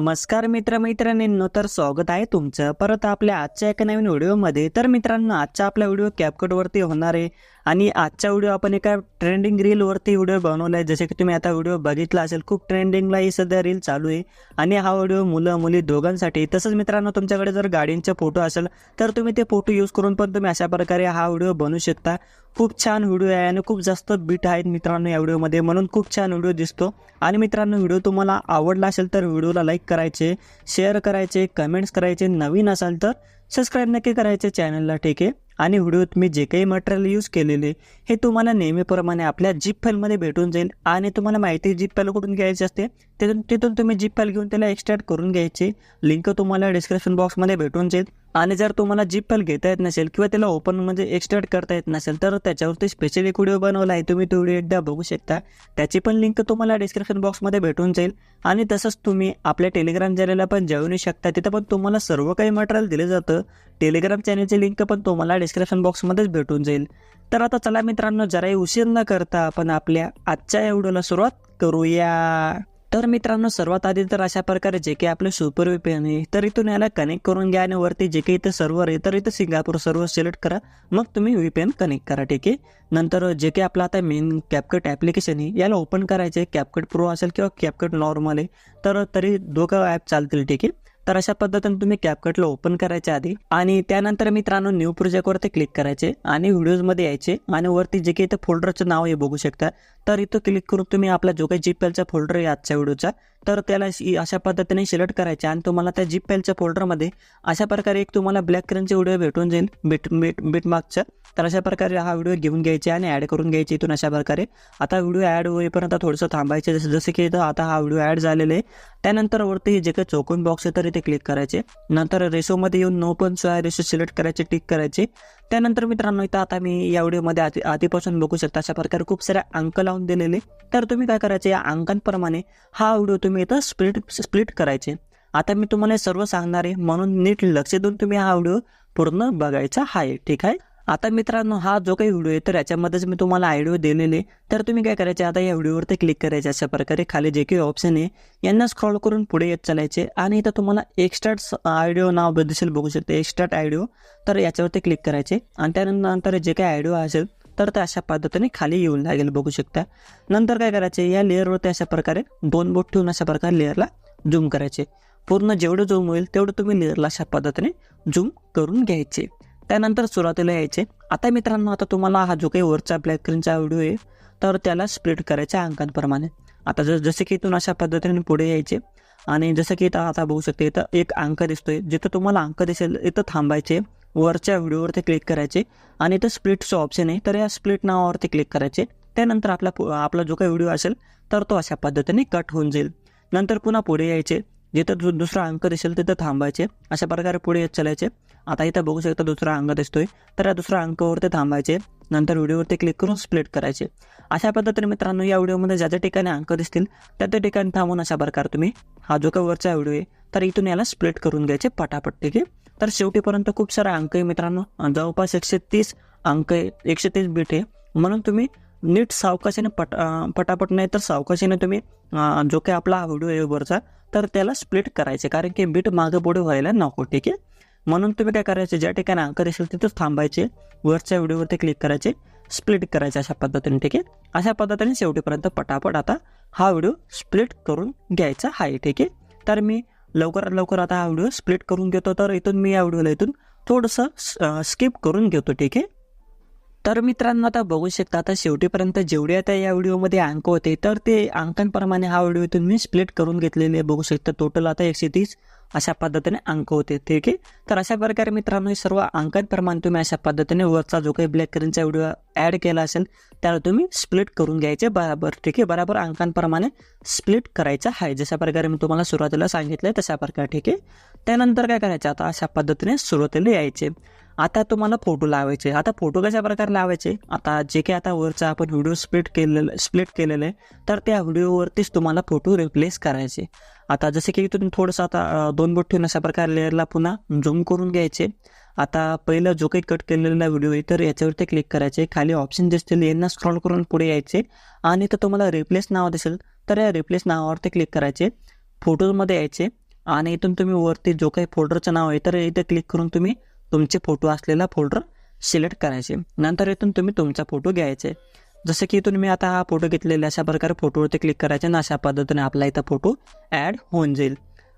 नमस्कार मित्रमैत्रिणींनो तर स्वागत आहे तुमचं. परत आपल्या आजच्या एका नवीन व्हिडिओमध्ये. तर मित्रांनो आजचा आपला व्हिडिओ कॅपकटवरती होणार आहे. आणि आजचा व्हिडिओ आपण एका ट्रेंडिंग रीलवरती व्हिडिओ बनवला आहे जसे की तुम्ही आता व्हिडिओ बघितला असेल खूप ट्रेंडिंगला ही सध्या रील चालू आहे. आणि हा व्हिडिओ मुलं मुली दोघांसाठी. तसंच मित्रांनो तुमच्याकडे जर गाडींचे फोटो असेल तर तुम्ही ते फोटो यूज करून पण तुम्ही अशा प्रकारे हा व्हिडिओ बनवू शकता. खूप छान व्हिडिओ आहे आणि खूप जास्त बीट आहेत मित्रांनो या व्हिडिओमध्ये. म्हणून खूप छान व्हिडिओ दिसतो. आणि मित्रांनो व्हिडिओ तुम्हाला आवडला असेल तर व्हिडिओला लाईक करायचे शेअर करायचे कमेंट्स करायचे. नवीन असाल तर सबस्क्राईब नक्की करायचं चॅनलला ठीक आहे? आणि व्हिडिओत मी जे काही मटेरियल यूज केलेले हे तुम्हाला नेहमीप्रमाणे आपल्या जीप फाईलमध्ये भेटून जाईल. आणि तुम्हाला माहिती जीप फाईल कुठून घ्यायची असते तिथून तिथून तुम्ही जीप फाईल घेऊन त्याला एक्स्ट्रॅक्ट करून घ्यायची. लिंक तुम्हाला डिस्क्रिप्शन बॉक्समध्ये भेटून जाईल. आणि जर तुम्हाला जीप फाईल घेता येत नसेल किंवा त्याला ओपन म्हणजे एक्सट्रॅक्ट करता येत नसेल तर त्याच्यावरती स्पेशल एक व्हिडिओ बनवला आहे. तुम्ही तो व्हिडिओ एकदा बघू शकता. त्याची पण लिंक तुम्हाला डिस्क्रिप्शन बॉक्समध्ये भेटून जाईल. आणि तसंच तुम्ही आपल्या टेलिग्राम चॅनलला पण जॉईन शकता. तिथं पण तुम्हाला सर्व काही मटेरियल दिलं जातं. टेलिग्राम चॅनलची लिंक पण तुम्हाला डिस्क्रिप्शन बॉक्समध्येच भेटून जाईल. तर आता चला मित्रांनो जराही उशीर न करता आपण आपल्या आजच्या या व्हिडिओला सुरुवात करूया. तर मित्रांनो सर्वात आधी तर अशा प्रकारे जे काही आपलं सुपर व्हीपीएन आहे तर इथून याला कनेक्ट करून घ्या आणि वरती जे काही इथं सर्व्हर आहे तर इथं सिंगापूर सर्व्हर सिलेक्ट करा. मग तुम्ही व्हीपीएन कनेक्ट करा ठीक आहे? नंतर जे काही आपलं आता मेन कॅपकट ॲप्लिकेशन आहे याला ओपन करायचे कॅपकट प्रो असेल किंवा कॅपकट नॉर्मल आहे तर तरी दोघं ॲप चालतील ठीक आहे? तर अशा पद्धतीने तुम्ही कॅपकटला ओपन करायच्या आधी आणि त्यानंतर मित्रांनो न्यू प्रोजेक्टवरती क्लिक करायचे आणि व्हिडिओजमध्ये यायचे आणि वरती जे काही इथं फोल्डरचं नाव आहे बघू शकता. तर इथं क्लिक करून तुम्ही आपला जो काही जीपेलचा फोल्डर आहे आजच्या व्हिडिओचा तर त्याला अशा पद्धतीने सिलेक्ट करायचे आणि तुम्हाला त्या जीपेलच्या फोल्डरमध्ये अशा प्रकारे एक तुम्हाला ब्लॅक कलरचे व्हिडिओ भेटून जाईल बिट बिट बिटमार्कचा तर अशा प्रकारे हा व्हिडिओ घेऊन घ्यायचे आणि ॲड करून घ्यायचे इथून अशा प्रकारे. आता व्हिडिओ ॲड होईपर्यंत थोडंसं थांबायचे जसं जसं की इथं आता हा व्हिडिओ ॲड झालेला आहे. त्यानंतर वरती जे काही चौकोन बॉक्स आहे तर इथे क्लिक करायचे. नंतर रेशोमध्ये येऊन नो पण आहे रेशो सिलेक्ट करायचे टिक करायचे. त्यानंतर मित्रांनो इथं आता मी या व्हिडिओमध्ये आधी आधीपासून बघू शकता अशा प्रकारे खूप सारे अंक लावून दिलेले तर तुम्ही काय करायचे या अंकांप्रमाणे हा व्हिडिओ तुम्ही इथं स्प्लिट स्प्लिट करायचे. आता मी तुम्हाला सर्व सांगणार आहे. म्हणून नीट लक्ष देऊन तुम्ही हा व्हिडिओ पूर्ण बघायचा आहे. ठीक आहे? आता मित्रांनो हा जो काही व्हिडिओ आहे तर याच्यामध्येच मी तुम्हाला आयडिओ दिलेले तर तुम्ही काय करायचे आता या व्हिडिओवरती क्लिक करायचे अशा प्रकारे. खाली जे काही ऑप्शन आहे यांना स्क्रॉल करून पुढे येत चालायचे. आणि इथं तुम्हाला एक्स्ट्राट आयडिओ नाव दिसेल बघू शकते. एक्स्ट्राट आयडिओ तर याच्यावरती क्लिक करायचे. आणि त्यानंतर जे काही आयडिओ असेल तर ते अशा पद्धतीने खाली येऊन लागेल बघू शकता. नंतर काय करायचे या लेअरवरती अशा प्रकारे दोन बोट ठेवून अशा प्रकारे लेअरला झूम करायचे. पूर्ण जेवढं झूम होईल तेवढं तुम्ही लेअरला अशा पद्धतीने झूम करून घ्यायचे. त्यानंतर सुरुवातीला यायचे. आता मित्रांनो आता तुम्हाला हा जो काही वरचा ब्लॅक स्क्रीनचा व्हिडिओ आहे तर त्याला स्प्लिट करायचा अंकांप्रमाणे. आता जस जसे की इथून अशा पद्धतीने पुढे यायचे. आणि जसं की इथं आता बघू शकते इथं एक अंक दिसतोय जिथं तुम्हाला अंक दिसेल इथं थांबायचे. वरच्या व्हिडिओवरती क्लिक करायचे. आणि इथं स्प्लिटचं ऑप्शन आहे तर या स्प्लिट नावावरती क्लिक करायचे. त्यानंतर आपला पु- आपला जो काही व्हिडिओ असेल तर तो अशा पद्धतीने कट होऊन जाईल. नंतर पुन्हा पुढे यायचे. जिथं दु- दुसरा अंक दिसेल तिथं थांबायचे. अशा प्रकारे पुढे येत चालायचे. आता इथं बघू शकता दुसरा अंक दिसतोय. तर या दुसऱ्या अंकावरती थांबायचे. नंतर व्हिडिओवरती क्लिक करून स्प्लिट करायचे. अशा पद्धतीने मित्रांनो या व्हिडिओमध्ये ज्या ज्या ठिकाणी अंक दिसतील त्या त्या ठिकाणी थांबून अशा प्रकारे तुम्ही हा जो काही वरचा व्हिडिओ आहे तर इथून याला स्प्लिट करून घ्यायचे पटापट ठीक आहे? तर शेवटीपर्यंत खूप सारे अंक आहे मित्रांनो. जवळपास एकशे तीस अंक आहे. एकशे तीस बीट आहे. म्हणून तुम्ही नीट सावकाशीने पट पटापट नाही तर सावकाशीने तुम्ही जो काही आपला व्हिडिओ आहे वरचा तर त्याला स्प्लिट करायचे. कारण की बीट मागं पुढे व्हायला नको ठीक आहे? म्हणून तुम्ही काय करायचे ज्या ठिकाणी अंक दिसेल तिथंच थांबायचे. वरच्या व्हिडिओवरती क्लिक करायचे. स्प्लिट करायचे अशा पद्धतीने ठीक आहे? अशा पद्धतीने शेवटीपर्यंत पटापट आता हा व्हिडिओ स्प्लिट करून घ्यायचा आहे ठीक आहे? तर मी लवकरात लवकर आता हा व्हिडिओ स्प्लिट करून घेतो. तर इथून मी या व्हिडिओला इथून थोडंसं स्किप करून घेतो ठीक आहे? तर मित्रांनो आता बघू शकता आता शेवटीपर्यंत जेवढे आता या व्हिडिओमध्ये अंक होते तर ते अंकांप्रमाणे हा व्हिडिओ तुम्ही मी स्प्लिट करून घेतलेले आहे. बघू शकता टोटल आता एकशे तीस अशा पद्धतीने अंक होते ठीक आहे? तर अशा प्रकारे मित्रांनो हे सर्व अंकांप्रमाणे तुम्ही अशा पद्धतीने वरचा जो काही ब्लॅक कलरचा व्हिडिओ ॲड केला असेल त्याला तुम्ही स्प्लिट करून घ्यायचे बराबर ठीक आहे? बराबर अंकांप्रमाणे स्प्लिट करायचं आहे. जशा प्रकारे मी तुम्हाला सुरुवातीला सांगितलं आहे तशा प्रकारे ठीक आहे? त्यानंतर काय करायचं? आता अशा पद्धतीने सुरुवातीला यायचे. आता तुम्हाला फोटो लावायचे आता फोटो कशा प्रकारे लावायचे? आता जे काही आता वरचा आपण व्हिडिओ स्प्लिट केलेलं स्प्लिट केलेलं आहे तर त्या व्हिडिओवरतीच तुम्हाला फोटो रिप्लेस करायचे आता जसे की तुम्ही थोडंसं आता दोन बोट ठेवून अशा प्रकारे लेअरला पुन्हा झूम करून घ्यायचे आता पहिलं जो काही कट केलेला व्हिडिओ आहे तर याच्यावरती क्लिक करायचे खाली ऑप्शन दिसतील यांना स्क्रॉल करून पुढे यायचे आणि तर तुम्हाला रिप्लेस नाव दिसेल तर या रिप्लेस नावावरती क्लिक करायचे फोटोजमध्ये यायचे आणि इथून तुम्ही वरती जो काही फोल्डरचं नाव आहे तर इथे क्लिक करून तुम्ही तुमचे फोटो असलेला फोल्डर सिलेक्ट करायचे. नंतर इथून तुम्ही तुमचा फोटो घ्यायचे. जसं की इथून मी आता हा फोटो घेतलेला अशा प्रकारे फोटोवरती क्लिक करायचे आणि अशा पद्धतीने आपला इथं फोटो ॲड होऊन जाईल.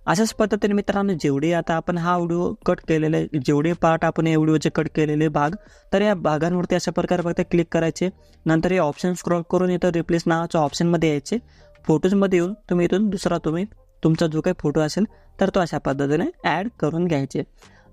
अशाच पद्धतीने मित्रांनो जेवढे आता आपण हा व्हिडिओ कट केलेले जेवढे पार्ट आपण या व्हिडिओचे कट केलेले भाग तर या भागांवरती अशा प्रकारे फक्त क्लिक करायचे. नंतर हे ऑप्शन स्क्रॉल करून इथं रिप्लेस नावाच्या ऑप्शनमध्ये यायचे. फोटोजमध्ये येऊन तुम्ही इथून दुसरा तुम्ही तुमचा जो काही फोटो असेल तर तो अशा पद्धतीने ॲड करून घ्यायचे.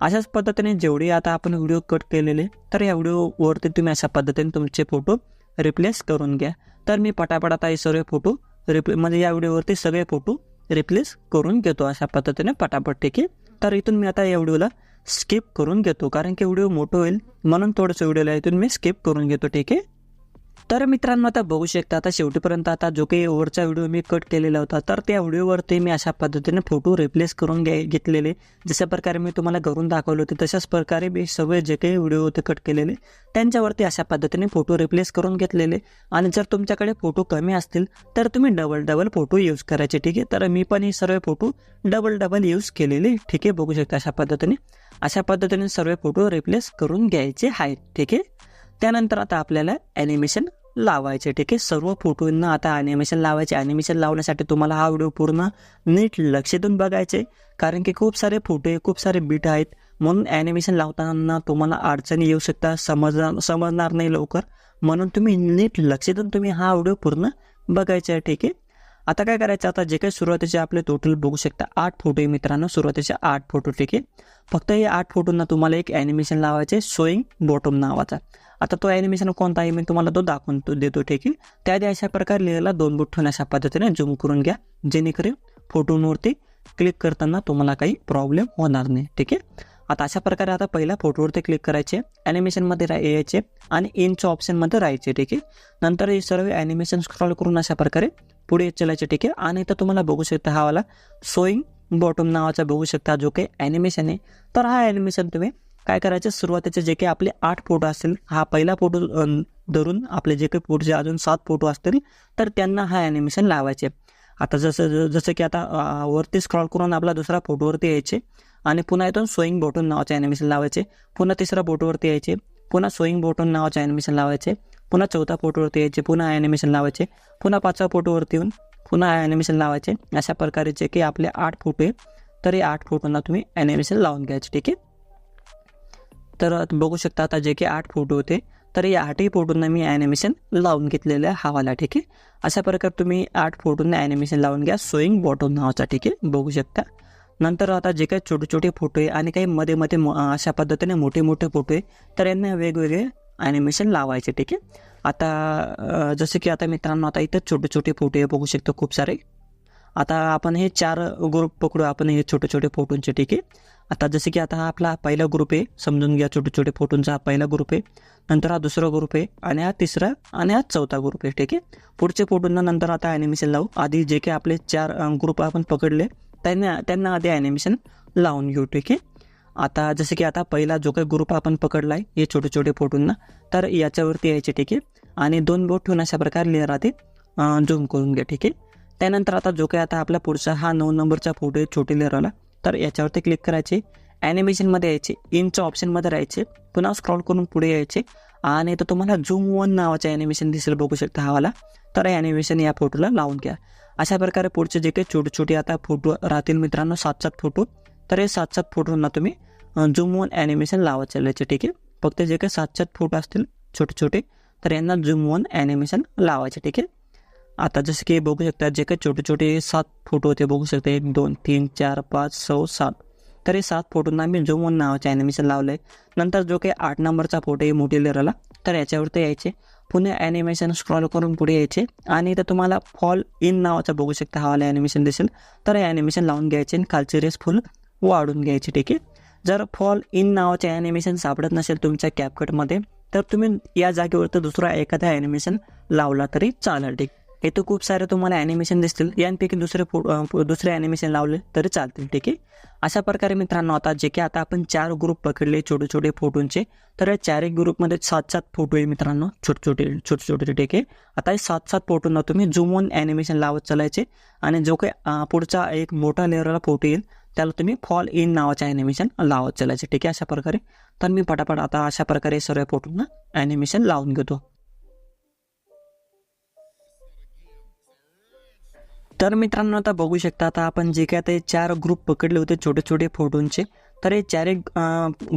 अशाच पद्धतीने जेवढे आता आपण व्हिडिओ कट केलेले तर या व्हिडिओवरती तुम्ही अशा पद्धतीने तुमचे फोटो रिप्लेस करून घ्या. तर मी पटापट आता हे सर्व फोटो रिप्ले म्हणजे या व्हिडिओवरती सगळे फोटो रिप्लेस करून घेतो अशा पद्धतीने पटापट ठीक आहे तर इथून मी आता या व्हिडिओला स्किप करून घेतो कारण की व्हिडिओ मोठं होईल म्हणून थोडंसं व्हिडिओला इथून मी स्किप करून घेतो ठीक आहे? तर मित्रांनो आता बघू शकता आता शेवटीपर्यंत आता जो काही ओवरचा व्हिडिओ मी कट केलेला होता तर त्या व्हिडिओवरती मी अशा पद्धतीने फोटो रिप्लेस करून घे घेतलेले. जशा प्रकारे मी तुम्हाला घरून दाखवले होते तशाच प्रकारे मी सगळे जे काही व्हिडिओ होते कट केलेले त्यांच्यावरती अशा पद्धतीने फोटो रिप्लेस करून घेतलेले. आणि जर तुमच्याकडे फोटो कमी असतील तर तुम्ही डबल डबल फोटो यूज करायचे ठीक आहे? तर मी पण हे सर्व फोटो डबल डबल यूज केलेले ठीक आहे? बघू शकता अशा पद्धतीने. अशा पद्धतीने सर्व फोटो रिप्लेस करून घ्यायचे आहेत ठीक आहे? त्यानंतर आता आपल्याला ॲनिमेशन लावायचे ठीक आहे? सर्व फोटोंना आता ॲनिमेशन लावायचे. ॲनिमेशन लावण्यासाठी तुम्हाला हा व्हिडिओ पूर्ण नीट लक्ष देऊन बघायचे. कारण की खूप सारे फोटो आहे खूप सारे बीट आहेत. म्हणून ॲनिमेशन लावताना तुम्हाला अडचणी येऊ शकतात समजणार समजणार नाही लवकर. म्हणून तुम्ही नीट लक्ष देऊन तुम्ही हा व्हिडिओ पूर्ण बघायचा आहे ठीक आहे? आता काय करायचं? आता जे काही सुरुवातीचे आपले टोटल बघू शकता. आठ फोटो आहे मित्रांनो सुरुवातीचे आठ फोटो ठीक आहे? फक्त हे आठ फोटोंना तुम्हाला एक ॲनिमेशन लावायचे सोईंग बॉटम नावाचा. आता तो ॲनिमेशन कोणता आहे मी तुम्हाला तो दाखवून तो देतो ठीक आहे त्याआधी अशा प्रकारे लिहिलेला दोन बोट ठेवून अशा पद्धतीने झूम करून घ्या. जेणेकरून फोटोंवरती क्लिक करताना तुम्हाला काही प्रॉब्लेम होणार नाही ठीक आहे? आता अशा प्रकारे आता पहिल्या फोटोवरती क्लिक करायचे ॲनिमेशनमध्ये रा यायचे आणि इनच्या ऑप्शनमध्ये राहायचे ठीक आहे? नंतर हे सर्व ॲनिमेशन स्क्रॉल करून अशा प्रकारे पुढे चलायचे ठीक आहे? आणि इथं तुम्हाला बघू शकता हा वाला सोईंग बॉटम नावाचा बघू शकता जो काही ॲनिमेशन आहे. तर हा ॲनिमेशन तुम्ही काय करायचे? सुरुवातीचे जे काही आपले आठ फोटो असतील हा पहिला फोटो धरून आपले जे काही पुढचे अजून सात फोटो असतील तर त्यांना हा ॲनिमेशन लावायचे. आता जसं जसं की आता वरती स्क्रॉल करून आपला दुसरा फोटोवरती यायचे आणि पुन्हा इथून सोईंग बोटून नावाचे ॲनिमेशन लावायचे. पुन्हा तिसऱ्या फोटोवरती यायचे. पुन्हा सोईंग बोटून नावाचे ॲनिमेशन लावायचे. पुन्हा चौथा फोटोवरती यायचे. पुन्हा ॲनिमेशन लावायचे. पुन्हा पाचव्या फोटोवरती येऊन पुन्हा ॲनिमेशन लावायचे. अशा प्रकारे जे काही आपले आठ फोटो आहे तर हे आठ फोटोंना तुम्ही ॲनिमेशन लावून घ्यायचे. ठीक आहे? तर बघू शकता आता जे काही आठ फोटो होते तर या आठही फोटोंना मी ॲनिमेशन लावून घेतलेलं आहे हवाला ठीक आहे? अशा प्रकारे तुम्ही आठ फोटोंना ॲनिमेशन लावून घ्या सोईंग बॉटम नावाचा ठीक आहे? बघू शकता. नंतर आता जे काही छोटे छोटे फोटो आहे आणि काही मध्ये मध्ये अशा पद्धतीने मोठे मोठे फोटो आहे तर यांना वेगवेगळे ॲनिमेशन लावायचे ठीक आहे? आता जसं की आता मित्रांनो आता इथं छोटे छोटे फोटो आहे बघू शकतो खूप सारे. आता आपण हे चार ग्रुप पकडू आपण हे छोटे छोटे फोटोंचे ठीक आहे? आता जसं की आता हा आपला पहिला ग्रुप आहे. समजून घ्या छोटे छोटे फोटोंचा हा पहिला ग्रुप आहे. नंतर हा दुसरा ग्रुप आहे आणि हा तिसरा आणि हा चौथा ग्रुप आहे. ठीक आहे? पुढचे फोटोंना नंतर आता ॲनिमेशन लावू. आधी जे काही आपले चार ग्रुप आपण पकडले त्यांना त्यांना आधी ॲनिमेशन लावून घेऊ. ठीक आहे? आता जसं की आता पहिला जो काही ग्रुप आपण पकडला आहे हे छोटे छोटे फोटोंना तर याच्यावरती यायचे. ठीक आहे? आणि दोन बोट ठेवून अशा प्रकारे लेअर आधी झूम करून घ्या. ठीक आहे? त्यानंतर आता जो काही आता आपला पुढचा हा नऊ नंबरचा फोटो आहे छोटे लेअरवाला तर याच्यावरती क्लिक करायचे. ॲनिमेशनमध्ये यायचे. इनच्या ऑप्शनमध्ये राहायचे. पुन्हा स्क्रॉल करून पुढे यायचे. आणि तर तुम्हाला झूम वन नावाचे ॲनिमेशन दिसेल बघू शकता हवाला तर ॲनिमेशन या फोटोला लावून घ्या. अशा प्रकारे पुढचे जे काही छोटे छोटे आता फोटो राहतील मित्रांनो सात सात फोटो तर हे सात सात फोटोंना तुम्ही झूम वन ॲनिमेशन लावत चालायचे ठीक आहे? फक्त जे काही सात सात फोटो असतील छोटे छोटे तर यांना झूम वन ॲनिमेशन लावायचे ठीक आहे? आता जसं की बघू शकता जे काही छोटे छोटे सात फोटो होते बघू शकता. एक दोन तीन चार पाच सहा सात. तर हे सात फोटोंना मी झूम वन नावाच्या ॲनिमेशन लावलं आहे नंतर जो काही आठ नंबरचा फोटो आहे मोठी लेअरला तर याच्यावरती यायचे. पुन्हा ॲनिमेशन स्क्रॉल करून पुढे यायचे. आणि इथं तुम्हाला फॉल इन नावाचा बघू शकता हवाला ॲनिमेशन दिसेल. तर हे ॲनिमेशन लावून घ्यायचे आणि खालचे रेस फुल वाढून घ्यायचे ठीक आहे? जर फॉल इन नावाचे ॲनिमेशन सापडत नसेल तुमच्या कॅपकटमध्ये तर तुम्ही या जागेवरती दुसरा एखादा ॲनिमेशन लावला तरी चालेल ठीक? इथं खूप सारे तुम्हाला ॲनिमेशन दिसतील. यांपैकी दुसरे दुसरे ॲनिमेशन लावले तरी चालतील ठीक आहे? अशा प्रकारे मित्रांनो आता जे की आता आपण चार ग्रुप पकडले छोटे छोटे फोटोंचे. तर या चारही ग्रुपमध्ये सात सात फोटो आहे मित्रांनो छोटे छोटे छोटे छोटे ठीक आहे? आता हे सात सात फोटोंना तुम्ही झूम ॲनिमेशन लावत चालायचे. आणि जो काही पुढचा एक मोठा लेअरला फोटो येईल त्याला तुम्ही फॉल इन नावाचे ॲनिमेशन लावत चालायचे ठीक आहे? अशा प्रकारे. तर मी पटापट आता अशा प्रकारे सर्व फोटोंना ॲनिमेशन लावून घेतो. तर मित्रांनो आता बघू शकता आता आपण जे काय ते चार ग्रुप पकडले होते छोटे छोटे फोटोंचे तर हे चार एक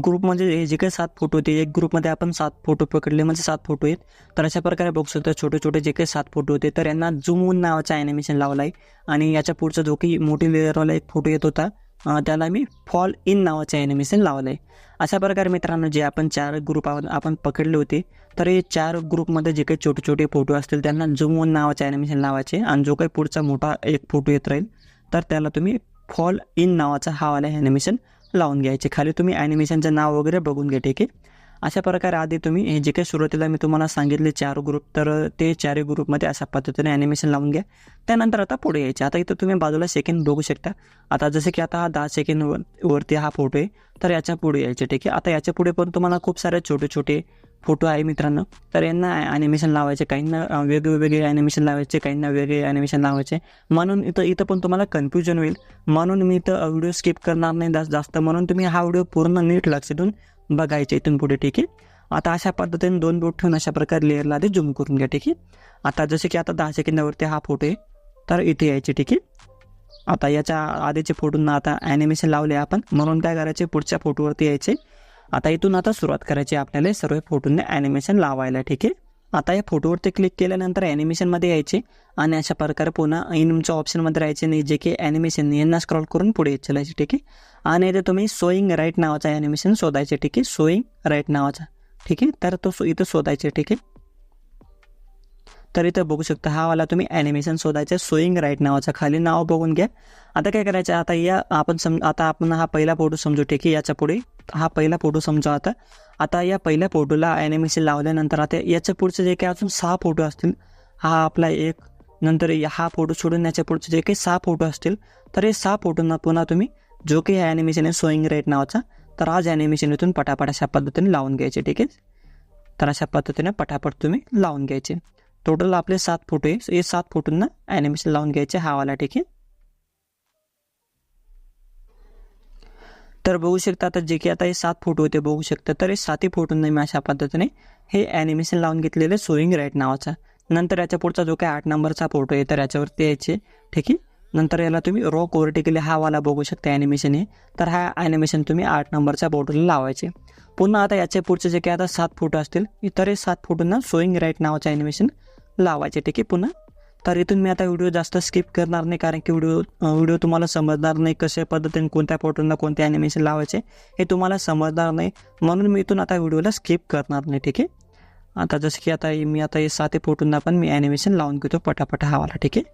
ग्रुप म्हणजे हे जे काही सात फोटो होते एक ग्रुपमध्ये आपण सात फोटो पकडले म्हणजे सात फोटो आहेत. तर अशा प्रकारे बघू शकता छोटे छोटे जे काही सात फोटो होते तर यांना झूमून नावाचा ॲनिमेशन लावला आहे आणि याच्या पुढचा जो काही मोठी लेअरवाला एक फोटो येत होता त्याला मी फॉल इन नावाचं ॲनिमेशन लावलं आहे अशा प्रकारे मित्रांनो जे आपण चार ग्रुप आपण पकडले होते तर हे चार ग्रुपमध्ये जे काही छोटे छोटे फोटो असतील त्यांना झूम वन नावाचे ॲनिमेशन लावायचे आणि जो काही पुढचा मोठा एक फोटो येत राहील तर त्याला तुम्ही फॉल इन नावाचा हा वाला ॲनिमेशन लावून घ्यायचे. खाली तुम्ही ॲनिमेशनचं नाव वगैरे बघून घ्या ठीक आहे? अशा प्रकारे आधी तुम्ही हे जे काही सुरुवातीला मी तुम्हाला सांगितले चार ग्रुप तर ते चारही ग्रुपमध्ये अशा पद्धतीने ॲनिमेशन लावून घ्या. त्यानंतर आता पुढे यायचे. आता इथं तुम्ही बाजूला सेकंड बघू शकता. आता जसे की आता हा दहा सेकंड वर वरती हा फोटो आहे तर याच्यापुढे यायचे. ठीक आहे? आता याच्यापुढे पण तुम्हाला खूप सारे छोटे छोटे फोटो आहे मित्रांनो. तर यांना ॲनिमेशन लावायचे काहींना वेगवेगळे ॲनिमेशन लावायचे काहींना वेगळे ॲनिमेशन लावायचे. म्हणून इथं इथं पण तुम्हाला कन्फ्युजन होईल. म्हणून मी इथं व्हिडिओ स्किप करणार नाही जास्त. जास्त म्हणून तुम्ही हा व्हिडिओ पूर्ण नीट लक्ष देऊन बघायचे इथून पुढे ठीक आहे. आता अशा पद्धतीने दोन बोट ठेवून अशा प्रकारे लेअरला आधी झूम करून घ्या ठीक आहे. आता जसे की आता दहा सेकंदावरती हा फोटो आहे तर इथे यायचे ठीक आहे. आता याच्या आधीचे फोटोंना आता ॲनिमेशन लावले आपण म्हणून काय करायचे पुढच्या फोटोवरती यायचे. आता इथून आता सुरुवात करायची आपल्याला सर्व फोटोंना ॲनिमेशन लावायला ठीक आहे. आता या फोटोवरती क्लिक केल्यानंतर ॲनिमेशनमध्ये यायचे. आणि अशा प्रकारे पुन्हा इनमच्या ऑप्शनमध्ये राहायचे नाही जे की ॲनिमेशन यांना स्क्रॉल करून पुढे चलायचे ठीक आहे? आणि इथे तुम्ही सोईंग राईट नावाचा ॲनिमेशन शोधायचे ठीक आहे? सोईंग राईट नावाचा ठीक आहे? तर तो सो- इथं शोधायचे ठीक आहे? तर इथं बघू शकता हा वाला तुम्ही ॲनिमेशन शोधायचं सोईंग राईट नावाचा. खाली नाव बघून घ्या. आता काय करायचं आता या आपण सम आता आपण हा पहिला फोटो समजू. ठीक आहे याच्यापुढे हा पहिला फोटो समजू आता. आता या पहिल्या फोटोला ॲनिमेशन लावल्यानंतर आता याच्या पुढचे जे काही अजून सहा फोटो असतील हा आपला एक नंतर या- हा फोटो सोडून याच्या पुढचे जे काही सहा फोटो असतील तर हे सहा फोटोंना पुन्हा तुम्ही जो काही ॲनिमेशन आहे सोईंग राईट नावाचा तर आज ॲनिमेशन इथून पटापट अशा पद्धतीने लावून घ्यायचे. ठीक आहे? तर अशा पद्धतीने पटापट तुम्ही लावून घ्यायचे. टोटल आपले सात फोटो आहे. हे सात फोटोंना ॲनिमेशन लावून घ्यायचे हा वाला ठीक आहे. तर बघू शकता आता जे की आता हे सात फोटो होते बघू शकता. तर हे सातही फोटोंना मी अशा पद्धतीने हे ॲनिमेशन लावून घेतलेलं सोईंग राईट नावाचा. नंतर याच्या पुढचा जो काय आठ नंबरचा फोटो आहे तर याच्यावरती यायचे ठीक आहे. नंतर याला तुम्ही रॉक ओव्हरटेकली हा वाला बघू शकता ॲनिमेशन हे तर हा ॲनिमेशन तुम्ही आठ नंबरच्या फोटोला लावायचे. पुन्हा आता याच्या पुढचे जे काही आता सात फोटो असतील इतर सात फोटोंना सोईंग राईट नावाचं ॲनिमेशन लावायचे ठीक आहे? पुन्हा? तर इथून मी आता व्हिडिओ जास्त स्किप करणार नाही कारण की व्हिडिओ व्हिडिओ तुम्हाला समजणार नाही कशा पद्धतीने कोणत्या फोटोंना कोणते ॲनिमेशन लावायचे हे तुम्हाला समजणार नाही. म्हणून मी इथून आता व्हिडिओला स्किप करणार नाही ठीक आहे? आता जसं की आता मी आता हे सात फोटोंना पण मी ॲनिमेशन लावून घेतो पटापट हवाला ठीक आहे?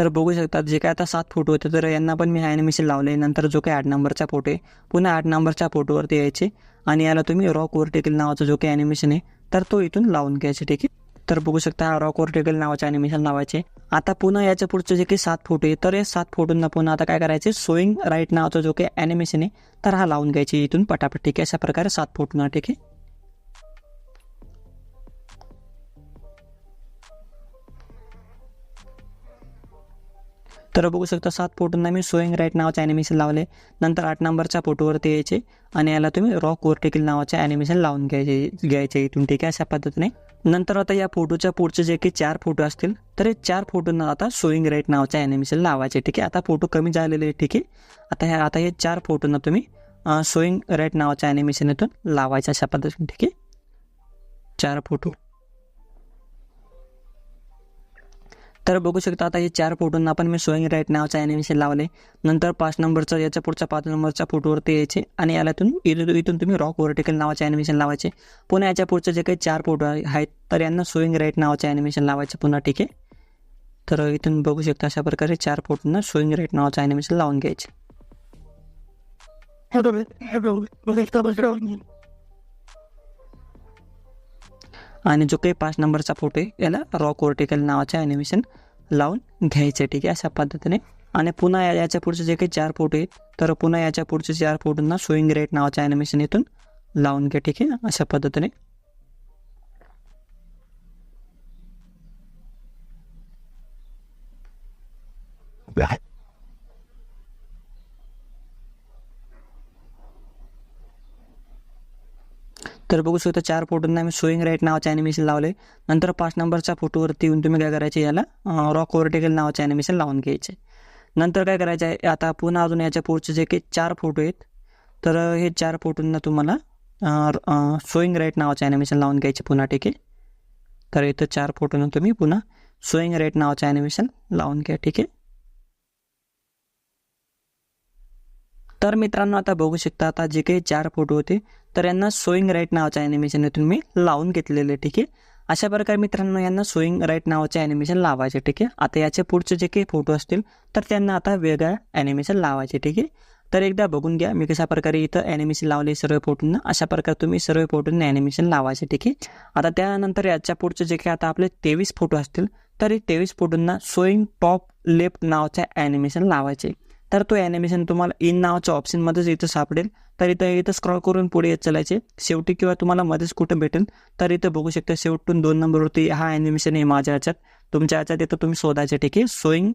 तर बघू शकता जे काय आता सात फोटो होते तर यांना पण मी ॲनिमेशन लावले. नंतर जो काही आठ नंबरचा फोटो आहे पुन्हा आठ नंबरच्या फोटोवरती यायचे. आणि याला तुम्ही रॉक वर्टिकल नावाचा जो काही ॲनिमेशन आहे तर तो इथून लावून घ्यायचे ठीक आहे. तर बघू शकता हा रॉक वर्टिकल नावाचे ॲनिमेशन लावायचे. आता पुन्हा याच्या पुढचे जे काही सात फोटो आहे तर या सात फोटोंना पुन्हा आता काय करायचे? सोईंग राईट नावाचा जो काही ॲनिमेशन आहे तर हा लावून घ्यायचे इथून पटापट ठीक आहे? अशा प्रकारे सात फोटोंना ठीक आहे? तर बघू शकता सात फोटोंना मी सोईंग राईट नावाचं ॲनिमेशन लावले. नंतर आठ नंबरच्या फोटोवरती यायचे आणि याला तुम्ही रॉक वर्टिकल नावाचे ॲनिमेशन लावून घ्यायचे घ्यायचे इथून ठीक आहे अशा पद्धतीने. नंतर आता या फोटोच्या पुढचे जे काही चार फोटो असतील तर हे चार फोटोंना आता सोईंग राईट नावाचे ॲनिमेशन लावायचे ठीक आहे. आता फोटो कमी झालेले आहे ठीक आहे. आता ह्या आता हे चार फोटोंना तुम्ही सोईंग राईट नावाच्या ॲनिमेशन इथून लावायचं अशा पद्धतीने ठीक आहे. चार फोटो. तर बघू शकता आता हे चार फोटोंना पण मी सोईंग राईट नावाचं ॲनिमेशन लावले नंतर पाच नंबरचं याच्या पुढच्या पाच नंबरच्या फोटोवरती यायचे आणि याला इथून इथून तुम्ही रॉक वर्टिकल नावाचे ॲनिमेशन लावायचे पुन्हा याच्या पुढचे जे काही चार फोटो आहेत तर यांना सोईंग राईट नावाचे ॲनिमेशन लावायचे पुन्हा ठीक आहे तर इथून बघू शकता अशा प्रकारे चार फोटोंना सोईंग राईट नावाचं ॲनिमेशन लावून घ्यायचे आणि जो काही पाच नंबरचा फोटो आहे याला रॉक वर्टिकल नावाचे ॲनिमेशन लावून घ्यायचे ठीक आहे? अशा पद्धतीने. आणि पुन्हा या- याच्या पुढचे जे काही चार फोटो आहेत तर पुन्हा याच्या पुढचे चार फोटोंना शोईंग रेट नावाच्या ॲनिमेशन इथून लावून घ्या ठीक आहे? अशा पद्धतीने. तर बघू शकता चार फोटोंना मी सोईंग राईट नावाचं ॲनिमेशन लावले. नंतर पाच नंबरच्या फोटोवरती येऊन तुम्ही काय करायचे याला रॉक वर्टिकल नावाचे ॲनिमेशन लावून घ्यायचे. नंतर काय करायचं आहे आता पुन्हा अजून याच्या पुढचे जे काही चार फोटो आहेत तर हे चार फोटोंना तुम्हाला सोईंग राईट नावाचे ॲनिमेशन लावून घ्यायचे पुन्हा ठीक आहे. तर इथं चार फोटोनं तुम्ही पुन्हा सोईंग राईट नावाचे ॲनिमेशन लावून घ्या ठीक आहे. तर मित्रांनो आता बघू शकता आता जे काही चार फोटो होते तर यांना सोईंग राईट नावाच्या ॲनिमेशन इथून मी लावून घेतलेले ठीक आहे? अशा प्रकारे मित्रांनो यांना सोईंग राईट नावाचे ॲनिमेशन लावायचे ठीक आहे? आता याचे पुढचे जे काही फोटो असतील तर त्यांना आता वेगळ्या ॲनिमेशन लावायचे ठीक आहे? तर एकदा बघून घ्या मी कशा प्रकारे इथं ॲनिमेशन लावले सर्व फोटोंना अशा प्रकारे तुम्ही सर्व फोटोंना ॲनिमेशन लावायचे ठीक आहे? आता त्यानंतर याच्या पुढचे जे काही आता आपले तेवीस फोटो असतील तर हे तेवीस फोटोंना सोईंग टॉप लेफ्ट नावाचे ॲनिमेशन लावायचे. तर तो ॲनिमेशन तुम्हाला इन नावाच्या ऑप्शनमध्येच इथं सापडेल. तर इथं इथं स्क्रॉल करून पुढे येत चालायचे. शेवटी किंवा तुम्हाला मध्येच कुठं भेटेल तर इथं बघू शकता शेवटून दोन नंबरवरती हा ॲनिमेशन आहे माझ्या ह्याच्यात. तुमच्या ह्याच्यात इथं तुम्ही शोधायचे ठीक आहे. सोईंग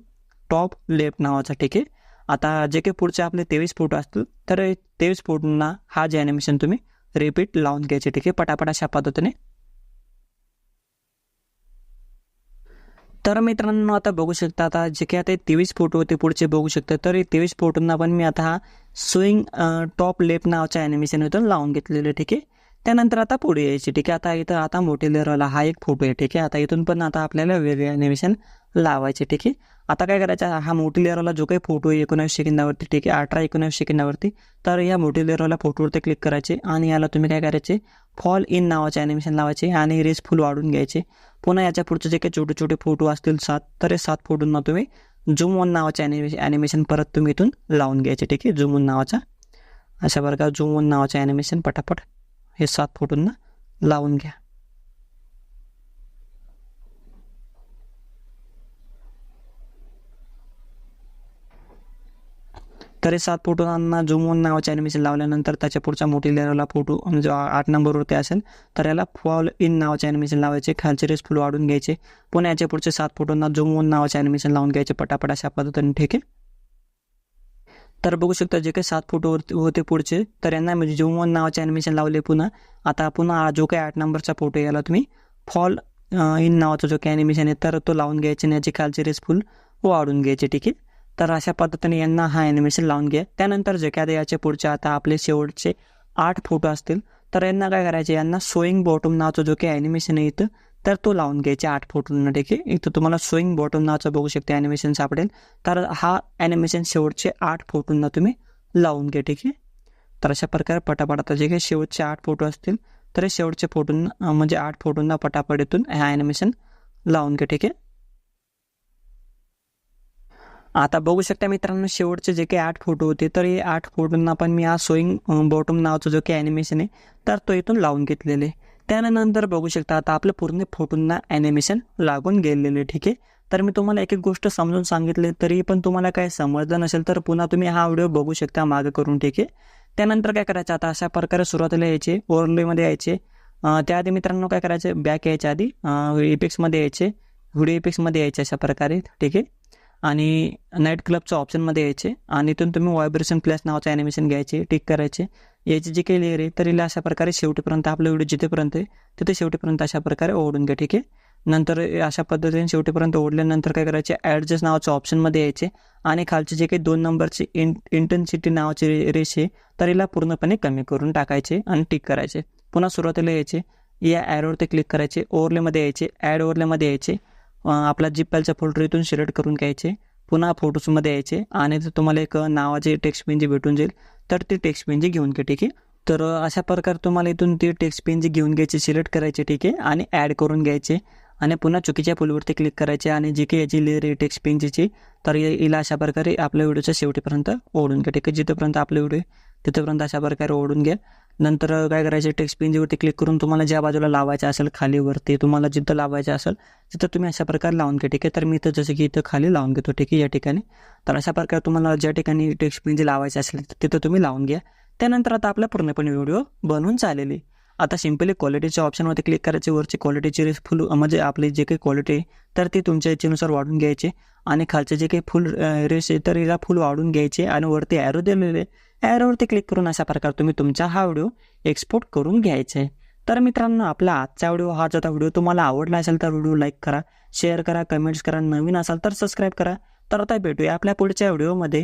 टॉप लेफ्ट नावाचा ठीक आहे. आता जे काही पुढचे आपले तेवीस फोटो असतील तर तेवीस फोटोंना हा जे ॲनिमेशन तुम्ही रिपीट लावून घ्यायचे ठीक आहे. पटापट अशा पद्धतीने तर मित्रांनो आता बघू शकता आता जे काही आता तेवीस फोटो होते पुढचे बघू शकता. तर तेवीस फोटोंना पण मी आता हा स्विंग टॉप लेफ्ट नावाच्या ॲनिमेशन इथून लावून घेतलेलं ठीक आहे? त्यानंतर आता पुढे यायची ठीक आहे? आता इथं आता मोठे लेअरवाला हा एक फोटो आहे ठीक आहे? आता इथून पण आता आपल्याला वेगळे ॲनिमेशन लावायचे ठीक आहे आता काय करायचं? हा मोठी लेअरवाला जो काही फोटो आहे एकोणावीस सेकंदावरती ठीक आहे अठरा एकोणावीस सेकंदावरती तर या मोठी लेअरवाला फोटोवरती क्लिक करायचे आणि याला तुम्ही काय करायचे? फॉल इन नावाचे ॲनिमेशन लावायचे आणि रेस फुल वाढून घ्यायचे. पुन्हा याच्या पुढचे जे काही छोटे छोटे फोटो असतील सात तर हे सात फोटोंना तुम्ही झूम वन नावाचे ॲनिमेशन ॲनिमेशन परत तुम्ही इथून लावून घ्यायचे ठीक आहे झूम वन नावाचा. अशा प्रकारे झूम वन नावाचे ॲनिमेशन पटापट हे सात फोटोंना लावून घ्या. तर हे सात फोटोंना झूम वन नावाचे ॲनिमेशन लावल्यानंतर त्याच्या पुढच्या मोठी लेअरला फोटो म्हणजे आठ नंबरवरती असेल तर याला फॉल इन नावाचे ॲनिमेशन लावायचे खालचे रेस फुल वाढून घ्यायचे. पुन्हा याच्या पुढचे सात फोटोंना झूम वन नावाचे ॲनिमेशन लावून घ्यायचे पटापट अशा पद्धतीने ठीक आहे? तर बघू शकता जे काही सात फोटो होते पुढचे तर यांना म्हणजे झूम वन नावाचे ॲनिमेशन लावले पुन्हा. आता पुन्हा जो काही आठ नंबरचा फोटो याला तुम्ही फॉल इन नावाचा जो काही ॲनिमेशन आहे तर तो लावून घ्यायचे आणि याची खालचे रेस फुल वाढून घ्यायचे ठीक आहे? तर अशा पद्धतीने यांना हा ॲनिमेशन लावून घ्या त्यानंतर जे काय पुढचे आता आपले शेवटचे आठ फोटो असतील तर यांना काय करायचे? यांना सोईंग बॉटम नावाचं जो काही ॲनिमेशन आहे इथं तर तो लावून घ्यायचे आठ फोटोंना ठीक आहे इथं तुम्हाला सोईंग बॉटम नावाचं बघू शकते ॲनिमेशन सापडेल. तर हा ॲनिमेशन शेवटचे आठ फोटोंना तुम्ही लावून घ्या ठीक आहे? तर अशा प्रकारे पटापट आता जे काही शेवटचे आठ फोटो असतील तर हे शेवटचे फोटोंना म्हणजे आठ फोटोंना पटापट इथून हा ॲनिमेशन लावून घ्या ठीक आहे? आता बघू शकता मित्रांनो शेवटचे जे काही आठ फोटो होते तर हे आठ फोटोंना पण मी हा सोईंग बॉटम नावाचं जो काही ॲनिमेशन आहे तर तो इथून लावून घेतलेले. त्यानंतर बघू शकता आता आपल्या पूर्ण फोटोंना ॲनिमेशन लागून गेलेले ठीक आहे? तर मी तुम्हाला एक एक गोष्ट समजून सांगितले तरी पण तुम्हाला काय समजलं नसेल तर पुन्हा तुम्ही हा व्हिडिओ बघू शकता मागं करून ठीक आहे? त्यानंतर काय करायचं आता अशा प्रकारे सुरुवातीला यायचे ओव्हरलेमध्ये यायचे. त्याआधी मित्रांनो काय करायचं बॅक यायच्या आधी इपिक्समध्ये यायचे व्हिडिओ इपिक्समध्ये यायचे अशा प्रकारे ठीक आहे? आणि नाईट क्लबच्या ऑप्शनमध्ये यायचे. आणि इथून तुम्ही व्हायब्रेशन प्लस नावाचं ॲनिमेशन घ्यायचे टिक करायचे. याची जी काही लेअर आहे तर हिला अशा प्रकारे शेवटीपर्यंत आपलं व्हिडिओ जिथेपर्यंत आहे तिथे शेवटीपर्यंत अशा प्रकारे ओढून घ्या ठीक आहे? नंतर अशा पद्धतीने शेवटीपर्यंत ओढल्यानंतर काय करायचे ॲडजस्ट नावाच्या ऑप्शनमध्ये यायचे. आणि खालचे जे काही दोन नंबरची इन इंटेन्सिटी नावाची रे रेश आहे तर हिला पूर्णपणे कमी करून टाकायचे आणि टिक करायचे. पुन्हा सुरुवातीला यायचे. या ॲडवरती क्लिक करायचे. ओवरलेमध्ये यायचे. ॲड ओवरलेमध्ये यायचे. आपला जिप्पॅलच्या फाईलचा फोल्डर इथून सिलेक्ट करून घ्यायचे. पुन्हा फोटोजमध्ये यायचे. आणि तुम्हाला एक नावाचे टेक्स्ट पेन जे भेटून जाईल तर ती टेक्स्ट पेन जी घेऊन घ्या ठीक आहे? तर अशा प्रकारे तुम्हाला इथून ती टेक्स्ट पेन जी घेऊन घ्यायची सिलेक्ट करायचे ठीक आहे? आणि ॲड करून घ्यायचे. आणि पुन्हा चुकीच्या पुलवरती क्लिक करायचे. आणि जी काही याची लेअर आहे टेक्स्ट पेनची तर हिला अशा प्रकारे आपल्या व्हिडिओच्या शेवटीपर्यंत ओढून घ्या ठीक आहे? जिथेपर्यंत आपले व्हिडिओ तिथेपर्यंत अशा प्रकारे ओढून घ्या. नंतर काय करायचं टेक्स्ट पेनवरती क्लिक करून तुम्हाला ज्या बाजूला लावायचं असेल खालीवरती तुम्हाला जिथं लावायचं असेल तिथं तुम्ही अशा प्रकारे लावून घ्या ठीक आहे? तर मी इथं जसं की इथं खाली लावून घेतो ठीक आहे? या ठिकाणी. तर अशा प्रकारे तुम्हाला ज्या ठिकाणी टेक्स्ट पेन लावायची लावायचे असेल तिथं तुम्ही लावून घ्या. त्यानंतर आता आपला पूर्णपणे व्हिडिओ बनवून चालेली आता सिम्पली क्वालिटीच्या ऑप्शनवरती क्लिक करायचे वरची क्वालिटीची रेस फुल म्हणजे आपली जे काही क्वालिटी आहे तर ती तुमच्या इच्छेनुसार वाढून घ्यायची. आणि खालचे जे काही फुल रेस आहे तर हिला फुल वाढून घ्यायचे आणि वरती ॲरो दिलेले. ॲरोवरती क्लिक करून अशा प्रकारे तुम्ही तुमचा हा व्हिडिओ एक्सपोर्ट करून घ्यायचा. आहे तर मित्रांनो आपला आजचा व्हिडिओ हा जो व्हिडिओ तुम्हाला आवडला असेल तर व्हिडिओ लाईक करा शेअर करा कमेंट्स करा नवीन असाल तर सबस्क्राईब करा. तर आता भेटूया आपल्या पुढच्या व्हिडिओमध्ये